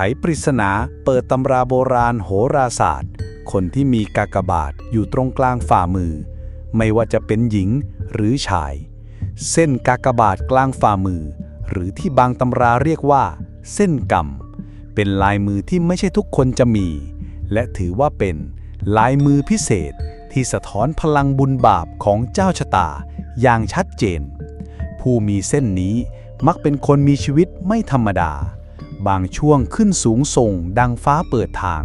ขปริศนา เปิดตำราโบราณโหราศาสตร์ คนที่มีกากบาทอยู่ตรงกลางฝ่ามือ ไม่ว่าจะเป็นหญิงหรือชาย เส้นกากบาทกลางฝ่ามือ หรือที่บางตำราเรียกว่า เส้นกรรม เป็นลายมือที่ไม่ใช่ทุกคนจะมี และถือว่าเป็นลายมือพิเศษที่สะท้อนพลังบุญบาปของเจ้าชะตาอย่างชัดเจน ผู้มีเส้นนี้มักเป็นคนมีชีวิตไม่ธรรมดา บางช่วงขึ้นสูงส่งดังฟ้าเปิดทาง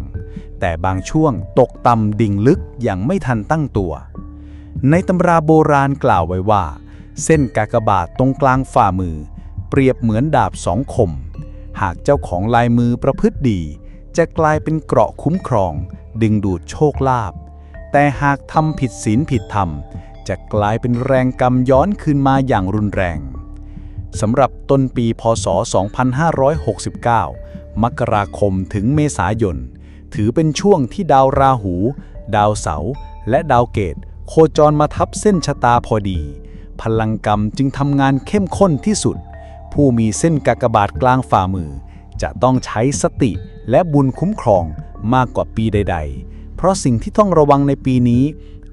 แต่บางช่วงตกต่ำดิ่งลึกอย่างไม่ทันตั้งตัว ในตำราโบราณกล่าวไว้ว่า เส้นกากบาทตรงกลางฝ่ามือ เปรียบเหมือนดาบสองคม หากเจ้าของลายมือประพฤติดี จะกลายเป็นเกราะคุ้มครอง ดึงดูดโชคลาภแต่หากทำผิดศีลผิดธรรม จะกลายเป็นแรงกรรมย้อนคืนมาอย่างรุนแรง สำหรับต้นปีพศ 2569 มกราคมถึงเมษายน ถือเป็นช่วงที่ดาวราหู ดาวเสาร์และดาวเกต โคจรมาทับเส้นชะตาพอดี พลังกรรมจึงทำงานเข้มข้นที่สุด ผู้มีเส้นกากบาทกลางฝ่ามือ จะต้องใช้สติและบุญคุ้มครองมากกว่าปีใด ๆ เพราะสิ่งที่ต้องระวังในปีนี้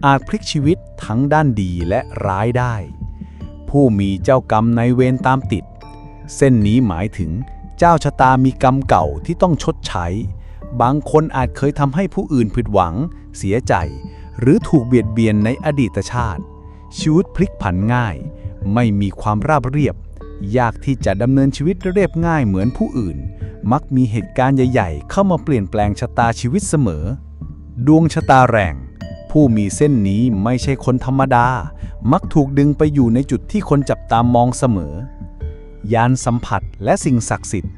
อาจพลิกชีวิตทั้งด้านดีและร้ายได้ ผู้มีเจ้ากรรมในเวรตามติด เส้นนี้หมายถึงเจ้าชะตามีกรรมเก่าที่ต้องชดใช้ บางคนอาจเคยทำให้ผู้อื่นผิดหวัง เสียใจ หรือถูกเบียดเบียนในอดีตชาติ ชีวิตพลิกผันง่าย ไม่มีความราบเรียบ ยากที่จะดำเนินชีวิตเรียบง่ายเหมือนผู้อื่น มักมีเหตุการณ์ใหญ่ ๆ เข้ามาเปลี่ยนแปลงชะตาชีวิตเสมอ ดวงชะตาแรง ผู้มีเส้นนี้ไม่ใช่คนธรรมดา มักถูกดึงไปอยู่ในจุดที่คนจับตามองเสมอ ยานสัมผัสและสิ่งศักดิ์สิทธิ์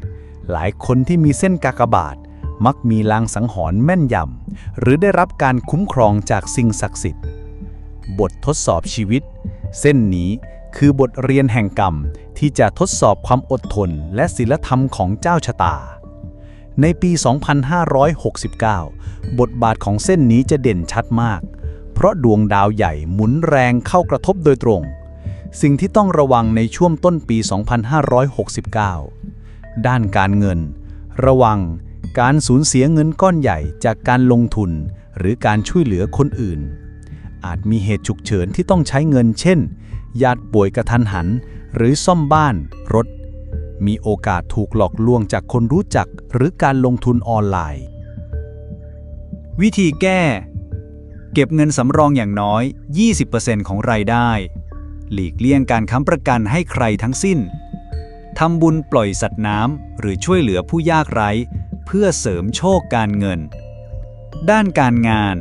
หลายคนที่มีเส้นกากบาท มักมีลางสังหรณ์แม่นยำ หรือได้รับการคุ้มครองจากสิ่งศักดิ์สิทธิ์ บททดสอบชีวิต เส้นนี้คือบทเรียนแห่งกรรมที่จะทดสอบความอดทนและศีลธรรมของเจ้าชะตา ในปี 2569 บทบาทของเส้นนี้จะเด่นชัดมาก เพราะดวงดาวใหญ่หมุนแรงเข้ากระทบโดยตรง สิ่งที่ต้องระวังในช่วงต้นปี 2569 ด้านการเงิน ระวังการสูญเสียเงินก้อนใหญ่จากการลงทุน หรือการช่วยเหลือคนอื่น อาจมีเหตุฉุกเฉินที่ต้องใช้เงิน เช่น ญาติป่วยกระทันหัน หรือซ่อมบ้าน รถ มีโอกาสถูกหลอกลวงจากคนรู้จักหรือการลงทุนออนไลน์ วิธีแก้ เก็บเงินสำรองอย่างน้อย 20%ของรายได้ หลีกเลี่ยงการค้ำประกันให้ใครทั้งสิ้นทำบุญปล่อยสัตว์น้ำหรือช่วยเหลือผู้ยากไร้ เพื่อเสริมโชคการเงิน ด้านการงาน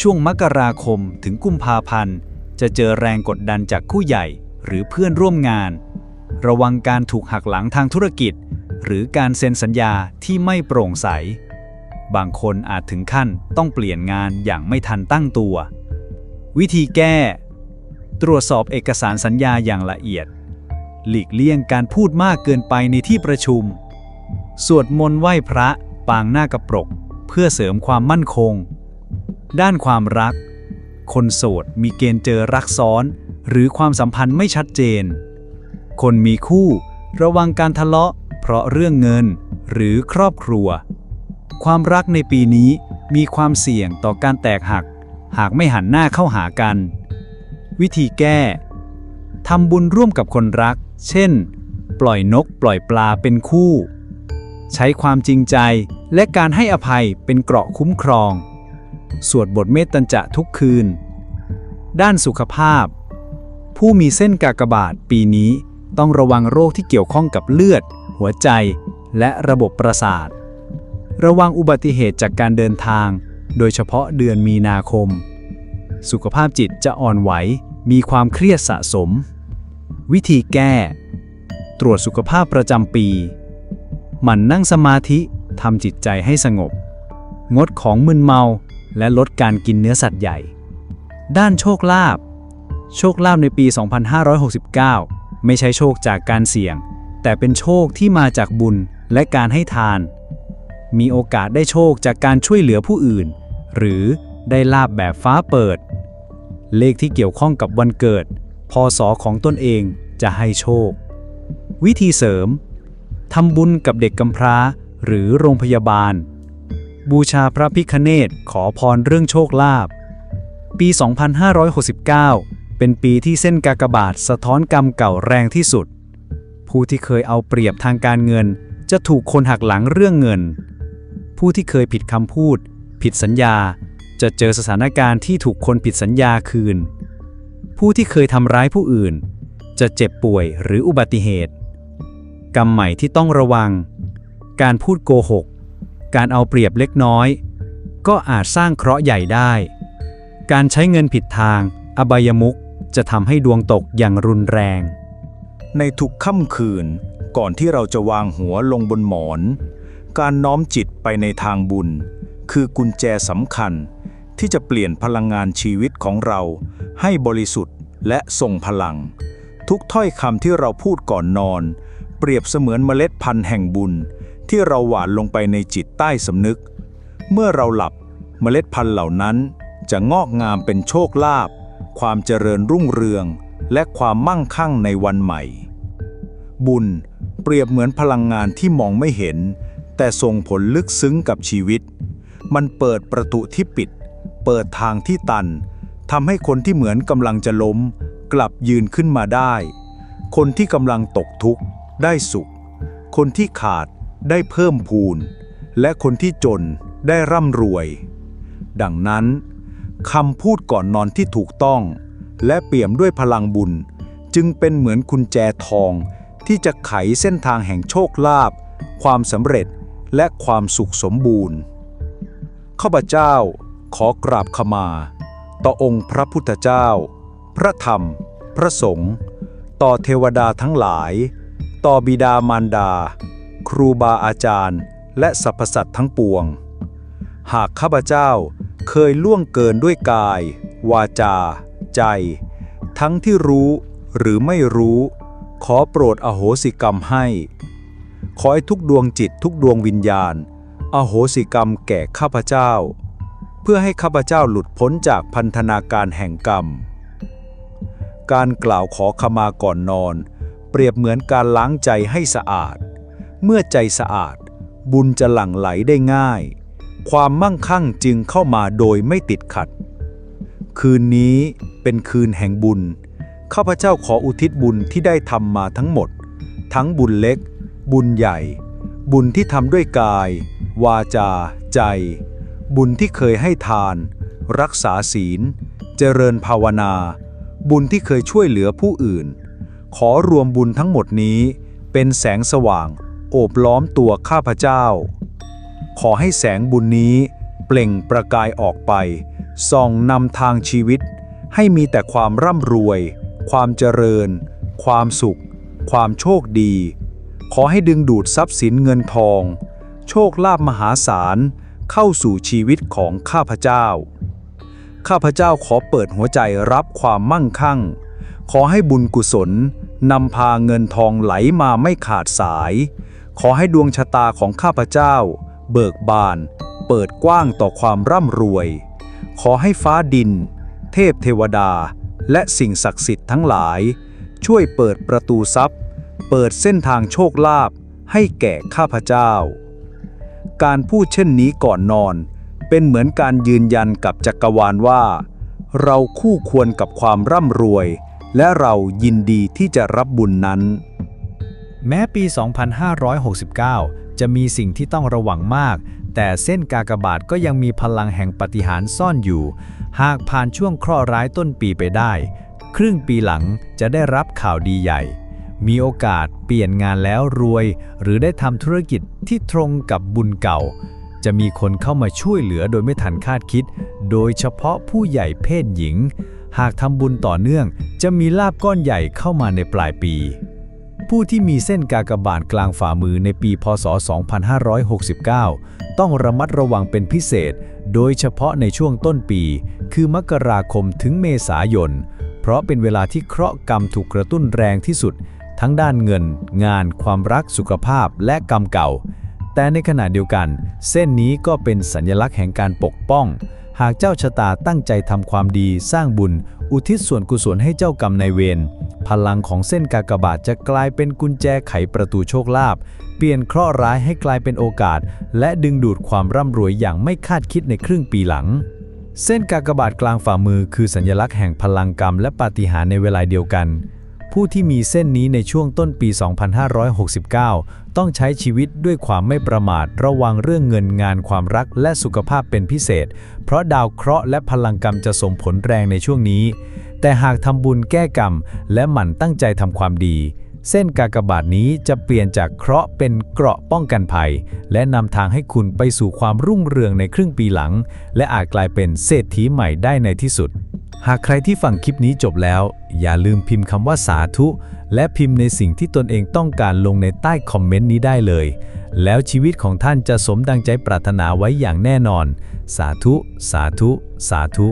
ช่วงมกราคมถึงกุมภาพันธ์ จะเจอแรงกดดันจากผู้ใหญ่หรือเพื่อนร่วมงาน ระวังการถูกหักหลังทางธุรกิจ หรือการเซ็นสัญญาที่ไม่โปร่งใส บางคนอาจถึงขั้นต้องเปลี่ยนงานอย่างไม่ทันตั้งตัว วิธีแก้ ตรวจสอบเอกสารสัญญาอย่างละเอียด หลีกเลี่ยงการพูดมากเกินไปในที่ประชุม สวดมนต์ไหว้พระปางหน้ากระปรก เพื่อเสริมความมั่นคง ด้านความรัก คนโสดมีเกณฑ์เจอรักซ้อน หรือความสัมพันธ์ไม่ชัดเจน คนมีคู่ ระวังการทะเลาะ เพราะเรื่องเงิน หรือครอบครัว ความรักในปีนี้มีความเสี่ยงต่อการแตกหัก หากไม่หันหน้าเข้าหากัน วิธีแก้ทำบุญร่วมกับคนรัก เช่น ปล่อยนกปล่อยปลาเป็นคู่ ใช้ความจริงใจและการให้อภัยเป็นเกราะคุ้มครอง สวดบทเมตตัญจะทุกคืน ด้านสุขภาพ ผู้มีเส้นกากบาทปีนี้ ต้องระวังโรคที่เกี่ยวข้องกับเลือด หัวใจ และระบบประสาท ระวังอุบัติเหตุจากการเดินทาง โดยเฉพาะเดือนมีนาคม สุขภาพจิตจะอ่อนไหว มีความเครียดสะสม วิธีแก้ ตรวจสุขภาพประจำปี หมั่นนั่งสมาธิทำจิตใจให้สงบ งดของมึนเมา และลดการกินเนื้อสัตว์ใหญ่ ด้านโชคลาภ โชคลาภในปี 2569 ไม่ใช่โชคจากการเสี่ยง แต่เป็นโชคที่มาจากบุญและการให้ทาน มีโอกาสได้โชคจากการช่วยเหลือผู้อื่น หรือได้ลาบแบบฟ้าเปิด เลขที่เกี่ยวข้องกับวันเกิด พศของตนเองจะให้โชค วิธีเสริมทำบุญกับเด็กกำพร้าหรือโรงพยาบาล บูชาพระพิคเนตขอพรเรื่องโชคลาภปี 2569 เป็นปีที่เส้นกากบาทสะท้อนกรรมเก่าแรงที่สุด ผู้ที่เคยเอาเปรียบทางการเงิน จะถูกคนหักหลังเรื่องเงิน ผู้ที่เคยผิดคำพูด ผิดสัญญา จะเจอสถานการณ์ที่ถูกคนผิดสัญญาคืน ผู้ที่เคยทำร้ายผู้อื่น จะเจ็บป่วยหรืออุบัติเหตุ กรรมใหม่ที่ต้องระวัง การพูดโกหก การเอาเปรียบเล็กน้อย ก็อาจสร้างเคราะห์ใหญ่ได้ การใช้เงินผิดทาง อบายมุข จะทำให้ดวงตกอย่างรุนแรง ในทุกค่ำคืน ก่อนที่เราจะวางหัวลงบนหมอน การน้อมจิตไปในทางบุญ คือกุญแจสำคัญ ที่จะเปลี่ยนพลังงานชีวิตของเรา ให้บริสุทธิ์และทรงพลัง ทุกถ้อยคำที่เราพูดก่อนนอน เปรียบเสมือนเมล็ดพันธุ์แห่งบุญ ที่เราหว่านลงไปในจิตใต้สำนึก เมื่อเราหลับเมล็ดพันธุ์เหล่านั้นจะงอกงามเป็นโชคลาภ ความเจริญรุ่งเรือง และความมั่งคั่งในวันใหม่ บุญเปรียบเหมือนพลังงานที่มองไม่เห็น แต่ส่งผลลึกซึ้งกับชีวิต มันเปิดประตูที่ปิด เปิดทางที่ตันทำให้คนที่เหมือนกำลังจะล้ม กลับยืนขึ้นมาได้ คนที่กำลังตกทุกข์ ได้สุข คนที่ขาดได้เพิ่มพูน และคนที่จนได้ร่ำรวย ดังนั้น คำพูดก่อนนอนที่ถูกต้อง และเปี่ยมด้วยพลังบุญ จึงเป็นเหมือนกุญแจทอง ที่จะไขเส้นทางแห่งโชคลาภความสำเร็จและความสุขสมบูรณ์ ข้าพเจ้าขอกราบขมา ต่อองค์พระพุทธเจ้า พระธรรม พระสงฆ์ต่อเทวดาทั้งหลาย ต่อบิดามารดา ครูบาอาจารย์ และสรรพสัตว์ทั้งปวง หากข้าพเจ้าเคยล่วงเกินด้วยกาย วาจา ใจ ทั้งที่รู้หรือไม่รู้ ขอโปรดอโหสิกรรมให้ ขอให้ทุกดวงจิตทุกดวงวิญญาณ อโหสิกรรมแก่ข้าพเจ้า เพื่อให้ข้าพเจ้าหลุดพ้นจากพันธนาการแห่งกรรม การกล่าวขอขมาก่อนนอน เปรียบเหมือนการล้างใจให้สะอาด เมื่อใจสะอาด บุญจะหลั่งไหลได้ง่าย ความมั่งคั่งจึงเข้ามาโดยไม่ติดขัด คืนนี้เป็นคืนแห่งบุญ ข้าพเจ้าขออุทิศบุญที่ได้ทำมาทั้งหมด ทั้งบุญเล็ก บุญใหญ่ บุญที่ทำด้วยกาย วาจา ใจ บุญที่เคยให้ทาน รักษาศีล เจริญภาวนา บุญที่เคยช่วยเหลือผู้อื่น ขอรวมบุญทั้งหมดนี้เป็นแสงสว่าง โอบล้อมตัวข้าพเจ้า ขอให้แสงบุญนี้ เปล่งประกายออกไป ส่องนำทางชีวิต ให้มีแต่ความร่ำรวย ความเจริญ ความสุข ความโชคดี ขอให้ดึงดูดทรัพย์สินเงินทอง โชคลาภมหาศาล เข้าสู่ชีวิตของข้าพเจ้า ข้าพเจ้าขอเปิดหัวใจรับความมั่งคั่ง ขอให้บุญกุศลนำพาเงินทองไหลมาไม่ขาดสาย ขอให้ดวงชะตาของข้าพเจ้า เบิกบาน เปิดกว้างต่อความร่ำรวย ขอให้ฟ้าดิน เทพเทวดา และสิ่งศักดิ์สิทธิ์ทั้งหลาย ช่วยเปิดประตูทรัพย์ เปิดเส้นทางโชคลาภให้แก่ข้าพเจ้า การพูดเช่นนี้ก่อนนอน เป็นเหมือนการยืนยันกับจักรวาลว่า เราคู่ควรกับความร่ำรวย และเรายินดีที่จะรับบุญนั้น แม้ปี 2569 จะมีสิ่งที่ต้องระวังมาก แต่เส้นกากบาทก็ยังมีพลังแห่งปฏิหารซ่อนอยู่ หากผ่านช่วงเคราะห์ร้ายต้นปีไปได้ ครึ่งปีหลังจะได้รับข่าวดีใหญ่ มีโอกาสเปลี่ยนงานแล้วรวย หรือได้ทำธุรกิจที่ตรงกับบุญเก่า จะมีคนเข้ามาช่วยเหลือโดยไม่ทันคาดคิด โดยเฉพาะผู้ใหญ่เพศหญิง หากทำบุญต่อเนื่อง จะมีลาบก้อนใหญ่เข้ามาในปลายปี ผู้ที่มีเส้นกากบาทกลางฝ่ามือในปีพศ 2569 ต้องระมัดระวังเป็นพิเศษ โดยเฉพาะในช่วงต้นปี คือมกราคมถึงเมษายน เพราะเป็นเวลาที่เคราะห์กรรมถูกกระตุ้นแรงที่สุด ทั้งด้านเงิน งาน ความรักสุขภาพและกรรมเก่า แต่ในขณะเดียวกัน เส้นนี้ก็เป็นสัญลักษณ์แห่งการปกป้อง หากเจ้าชะตาตั้งใจทำความดีสร้างบุญ อุทิศส่วนกุศลให้เจ้ากรรมนายเวร พลังของเส้นกากบาทจะกลายเป็นกุญแจไขประตูโชคลาภเปลี่ยนเคราะห์ร้ายให้กลายเป็นโอกาส และดึงดูดความร่ำรวยอย่างไม่คาดคิดในครึ่งปีหลัง เส้นกากบาทกลางฝ่ามือคือสัญลักษณ์แห่งพลังกรรมและปาฏิหาริย์ในเวลาเดียวกัน ผู้ที่มีเส้นนี้ในช่วงต้นปี 2569 ต้องใช้ชีวิตด้วยความไม่ประมาทระวังเรื่องเงินงานความรักและสุขภาพเป็นพิเศษ เพราะดาวเคราะห์และพลังกรรมจะส่งผลแรงในช่วงนี้ แต่หากทำบุญแก้กรรม และหมั่นตั้งใจทำความดี เส้นกากบาทนี้จะเปลี่ยนจากเคราะห์เป็นเกราะป้องกันภัย และนำทางให้คุณไปสู่ความรุ่งเรืองในครึ่งปีหลัง และอาจกลายเป็นเศรษฐีใหม่ได้ในที่สุด หากใครที่ฟังคลิปนี้จบแล้ว อย่าลืมพิมพ์คำว่าสาธุ และพิมพ์ในสิ่งที่ตนเองต้องการลงในใต้คอมเมนต์นี้ได้เลย แล้วชีวิตของท่านจะสมดังใจปรารถนาไว้อย่างแน่นอน สาธุ สาธุ สาธุ